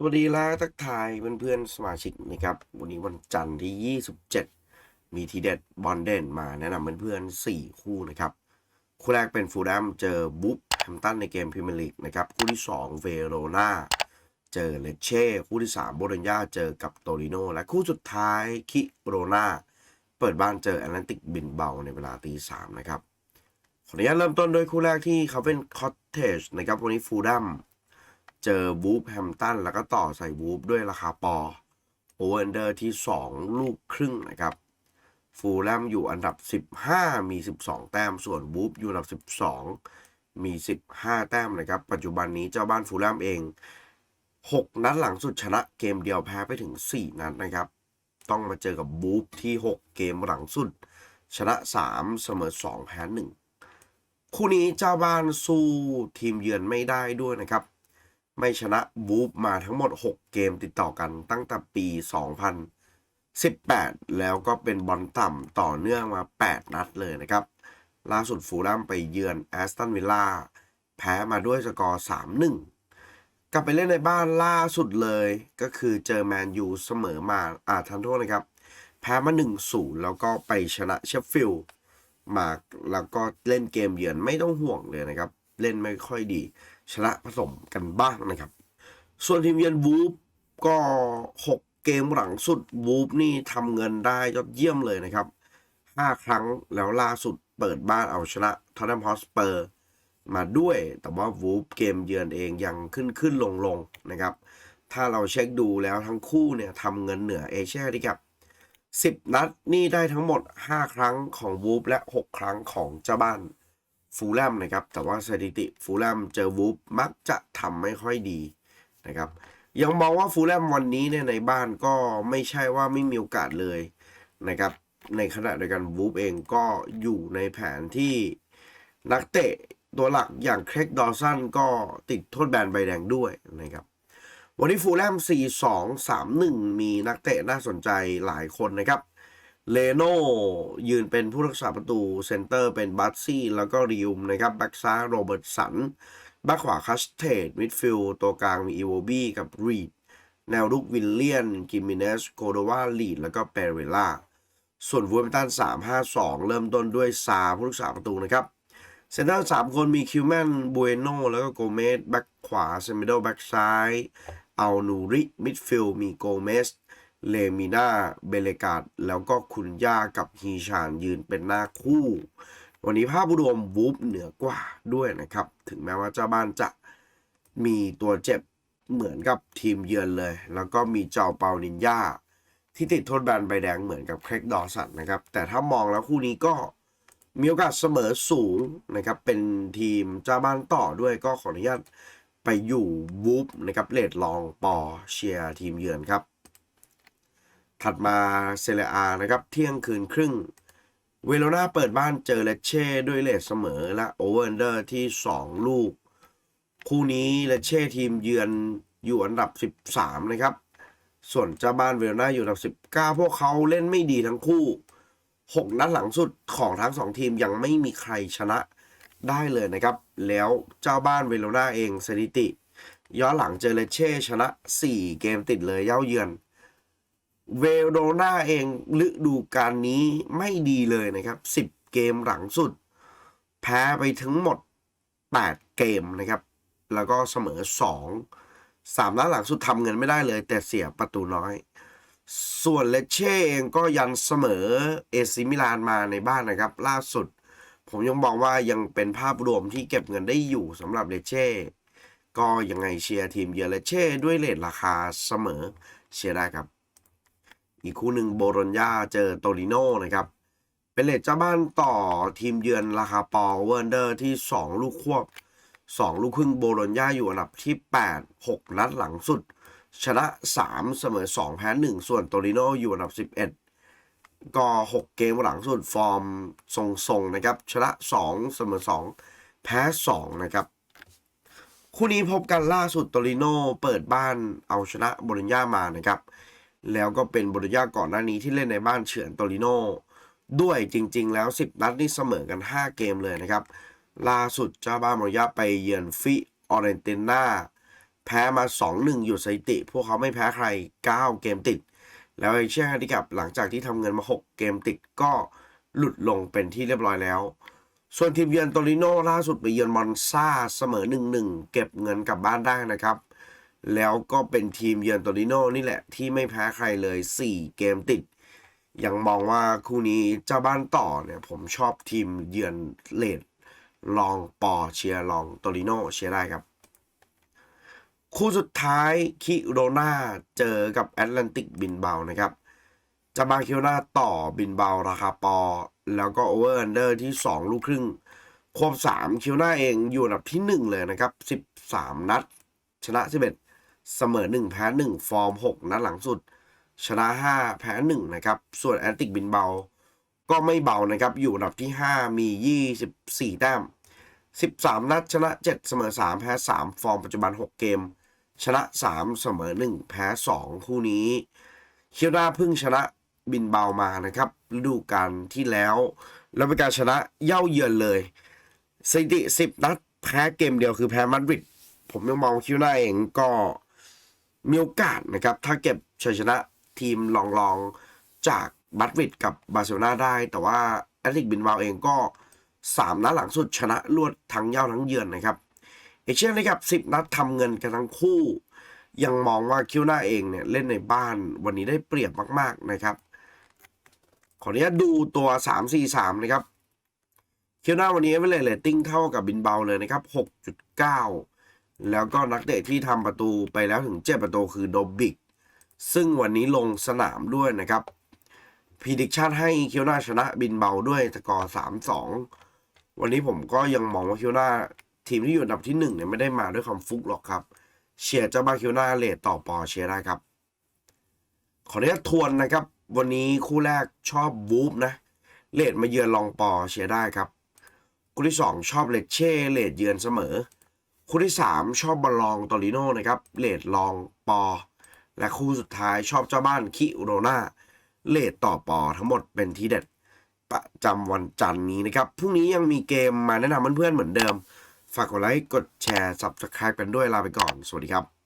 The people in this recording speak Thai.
สวัสดีและทักทายเพื่อนๆสมาชิกนะครับ วันนี้วันจันทร์ที่ 27 มีทีเด็ดบอลเด่นมาแนะนำเพื่อนๆ4 คู่นะครับ คู่แรกเป็นฟูลแลมเจอบุ๊บแฮมตันในเกมพรีเมียร์ลีกนะครับ คู่ที่ 2 เวโรนาเจอเลเช่ คู่ที่ 3 โบโลญญาเจอกับโตริโน และคู่สุดท้ายคิโรนาเปิดบ้านเจอแอตแลนติกบินเบาในเวลาตีสามนะครับขออนุญาตเริ่มต้นด้วยคู่แรกที่เขาเป็นคอตเทจนะครับวันนี้ฟูลแลม เจอวูฟแฮมตันแล้วก็ต่อใส่วูฟด้วยราคาปอโอเวอร์เดอร์ที่ 2 ลูกครึ่งนะครับ ฟูลแลมอยู่อันดับ 15 มี 12 แต้ม ส่วนวูฟอยู่อันดับ 12 มี 15 แต้มนะครับ ปัจจุบันนี้เจ้าบ้านฟูลแลมเอง 6 นัดหลังสุดชนะเกมเดียวแพ้ไปถึง 4 นัดนะครับ ต้องมาเจอกับวูฟที่ 6 เกมหลังสุด ชนะ 3 เสมอ 2 แพ้ 1 คู่นี้เจ้าบ้านสู้ทีมเยือนไม่ได้ด้วยนะครับ ไม่ชนะบูฟมาทั้งหมด 6 เกมติดต่อกันตั้งแต่ปี 2018 แล้วก็เป็นบอลต่ำต่อเนื่องมา 8 นัดเลยนะครับ ล่าสุดฟูลแลมไปเยือนแอสตันวิลล่าแพ้มาด้วยสกอร์ 3-1 กลับไปเล่นในบ้านล่าสุดเลยก็คือเจอแมนยูเสมอมาอ่าทันโทษนะครับ แพ้มา 1-0 แล้วก็ไปชนะเชฟฟิลด์มาแล้วก็เล่นเกมเยือนไม่ต้องห่วงเลยนะครับ เล่นไม่ค่อยดี ชนะผสมกันบ้างนะครับ ส่วนทีมเยือนวูฟก็ 6 เกมหลังสุดวูฟนี่ทำเงินได้ยอดเยี่ยมเลยนะครับ 5 ครั้งแล้วล่าสุดเปิดบ้านเอาชนะทอตแนมฮอสเปอร์มาด้วย แต่ว่าวูฟเกมเยือนเองยังขึ้นขึ้นลงลงนะครับ ถ้าเราเช็คดูแล้วทั้งคู่เนี่ยทำเงินเหนือเอเชียดีครับ10 นัดนี่ได้ทั้งหมด 5 ครั้งของวูฟและ 6 ครั้งของเจ้าบ้าน ฟูลแลมนะครับ แต่ว่าสถิติฟูลแลมเจอวูฟมักจะทำไม่ค่อยดีนะครับ ยังมองว่าฟูลแลมวันนี้เนี่ยในบ้านก็ไม่ใช่ว่าไม่มีโอกาสเลยนะครับ ในขณะเดียวกันวูฟเองก็อยู่ในแผนที่นักเตะตัวหลักอย่างเครกดอสันก็ติดโทษแบนใบแดงด้วยนะครับ วันนี้ฟูลแลม 4-2-3-1 มีนักเตะน่าสนใจหลายคนนะครับ เลโน่ยืนเป็นผู้รักษาประตูเซนเตอร์เป็นบัตซี่ แล้วก็ริวมนะครับแบ็กซ้ายโรเบิร์ตสันแบ็กขวาคัสเทดมิดฟิลด์ตัวกลางมีอีโวบี้กับรีดแนวรุกวิลเลียน กิมิเนสโคโดวาลีดแล้วก็เปเรล่าส่วนวูเวอร์ตัน3-5-2 เริ่มต้นด้วยซาผู้รักษาประตูนะครับเซนเตอร์สามคนมีคิวแมนบูเอโนแล้วก็โกเมสแบ็กขวาเซมิโดแบ็กซ้าย เอานูริมิดฟิลด์มีโกเมส เลมิน่าเบเลกาดแล้วก็คุณย่ากับฮีชานยืนเป็นหน้าคู่ วันนี้ภาพรวมวูฟเหนือกว่าด้วยนะครับ ถึงแม้ว่าเจ้าบ้านจะมีตัวเจ็บเหมือนกับทีมเยือนเลย แล้วก็มีเจ้าเปานินยาที่ติดโทษแบนใบแดงเหมือนกับเครกดอสันนะครับ แต่ถ้ามองแล้วคู่นี้ก็มีโอกาสเสมอสูงนะครับ เป็นทีมเจ้าบ้านต่อด้วยก็ขออนุญาตไปอยู่วูฟนะครับเลดลองปอเชียร์ทีมเยือนครับ ถัดมาเซเรียนะครับ เที่ยงคืนครึ่ง เวโรนาเปิดบ้านเจอเลเช่ด้วยเลทเสมอและโอเวอร์เดอร์ที่ 2 ลูก คู่นี้เลเช่ทีมเยือนอยู่อันดับ 13 นะครับ ส่วนเจ้าบ้านเวโรนาอยู่อันดับ 19 พวกเขาเล่นไม่ดีทั้งคู่ 6 นัดหลังสุดของทั้ง 2 ทีมยังไม่มีใครชนะได้เลยนะครับ แล้วเจ้าบ้านเวโรนาเองสถิติ ย้อนหลังเจอเลเช่ชนะ 4 เกมติดเลยเย้าเยือน เวโรนาเองฤดูกาลนี้ไม่ดีเลยนะครับ 10 เกมหลังสุด แพ้ไปทั้งหมด 8 เกมนะครับ แล้วก็เสมอ 2 3นัดหลังสุดทำเงินไม่ได้เลย แต่เสียประตูน้อย ส่วนเลเช่เองก็ยันเสมอเอซิมิลานมาในบ้านนะครับ ล่าสุด ผมยังบอกว่ายังเป็นภาพรวมที่เก็บเงินได้อยู่สำหรับเลเช่ก็ยังไงเชียร์ทีมเยอเลเช่ด้วยเลทราคาเสมอเชียร์ได้ครับ อีกคู่หนึ่งโบโลญญาเจอโตริโนนะครับ เป็นเลทเจ้าบ้านต่อทีมเยือนราคาปอเวอร์เดอร์ที่ 2 ลูกควบ 2 ลูกครึ่งโบโลญญาอยู่อันดับที่ 8 6 นัดหลังสุด ชนะ 3 เสมอ 2 แพ้ 1 ส่วนโตริโนอยู่อันดับ 11 ก็ 6 เกมหลังสุดฟอร์มทรงๆนะครับ ชนะ 2 เสมอ 2 แพ้ 2 นะครับคู่นี้พบกันล่าสุดโตริโนเปิดบ้านเอาชนะโบโลญญามานะครับ แล้วก็เป็นบโลญญาก่อนหน้านี้ที่เล่นในบ้านเฉือนโตริโนด้วยจริง ๆ แล้ว 10 นัดนี่เสมอกัน 5 เกมเลยนะครับ ล่าสุดเจ้าบ้านบโลญญาไปเยือนฟิออเรนติน่าแพ้มา 2-1 อยู่สถิติ พวกเขาไม่แพ้ใคร 9 เกมติด แล้วเอเชียนแฮนดิแคปหลังจากที่ทำเงินมา 6 เกมติดก็หลุดลงเป็นที่เรียบร้อยแล้ว ส่วนทีมเยือนโตริโนล่าสุดไปเยือนมอนซาเสมอ 1-1 เก็บเงินกลับบ้านได้นะครับ แล้วก็เป็นทีมเยือนโตริโนนี่แหละ ที่ไม่แพ้ใครเลย 4 เกมติด ยังมองว่าคู่นี้เจ้าบ้านต่อเนี่ยผมชอบทีมเยือนเลดลองปอเชียร์ลองโตริโนเชียร์ได้ครับ คู่สุดท้ายคิโรนาเจอกับแอตแลนติกบินเบานะครับจะบาคิโรนาต่อบินเบาราคาปอ แล้วก็โอเวอร์อันเดอร์ที่ 2 ลูกครึ่งควบ3คิโรนาเองอยู่อันดับที่ 1 เลยนะครับ 13 นัด ชนะ 11 เสมอ 1 แพ้ 1 ฟอร์ม 6 นัดหลังสุด ชนะ 5 แพ้ 1 นะครับ ส่วนแอตติกบินเบา ก็ไม่เบานะครับ อยู่อันดับที่ 5 มี 24 แต้ม 13 นัดชนะ 7 เสมอ 3 แพ้ 3 ฟอร์มปัจจุบัน 6 เกม ชนะ 3 เสมอ 1 แพ้ 2 คู่นี้เคียวนาเพิ่งชนะบินเบามานะครับฤดูกาลที่แล้ว แล้วเป็นการชนะเย่าเยือนเลยสถิติ10 นัดแพ้เกมเดียวคือแพ้มาดริดผมยังมองคิวนาเองก็ มีโอกาสนะครับ ถ้าเก็บชัยชนะทีมลองๆจากบัตวิดกับบาร์เซโลนาได้ แต่ว่าแอตลติกบินบาเองก็ 3 นัดหลังสุดชนะรวดทั้งเย่าทั้งเยือนนะครับ เอเชียนนะครับ 10 นัดทำเงินกันทั้งคู่ ยังมองว่าคิวนาเองเนี่ย เล่นในบ้านวันนี้ได้เปรียบมากๆนะครับ ขออนุญาตดูตัว 3-4-3 นะครับคิวนาวันนี้เวลเลตติ้งเท่ากับบินเบาเลยนะครับ 6.9 แล้วก็นักเตะที่ทำประตูไปแล้วถึง7ประตูคือโดบิก ซึ่งวันนี้ลงสนามด้วยนะครับพีดิกชันให้คิวนาชนะบินเบาด้วยสกอร์3-2วันนี้ผมก็ยังมองว่าคิวนาทีมที่อยู่อันดับที่1เนี่ยไม่ได้มาด้วยความฟุกหรอกครับ เชียร์เจ้าบ้าคิวนาเลทต่อปอเชียร์ได้ครับ ขออนุญาตทวนนะครับ วันนี้คู่แรกชอบวูฟนะเลดมาเยือนลองปอเชียร์ได้ครับคู่ที่2ชอบเลดเช่เลดเยือนเสมอ คู่ที่ 3 ชอบบอลลองตอริโนนะครับเลดลองปอ และคู่สุดท้ายชอบเจ้าบ้านคิโรนาเลดต่อปอทั้งหมดเป็นทีเด็ดประจำวันจันนี้นะครับพรุ่งนี้ยังมีเกมมาแนะนำเพื่อนๆเหมือนเดิม ฝากกดไลค์กดแชร์ subscribe กันด้วยลาไปก่อน สวัสดีครับ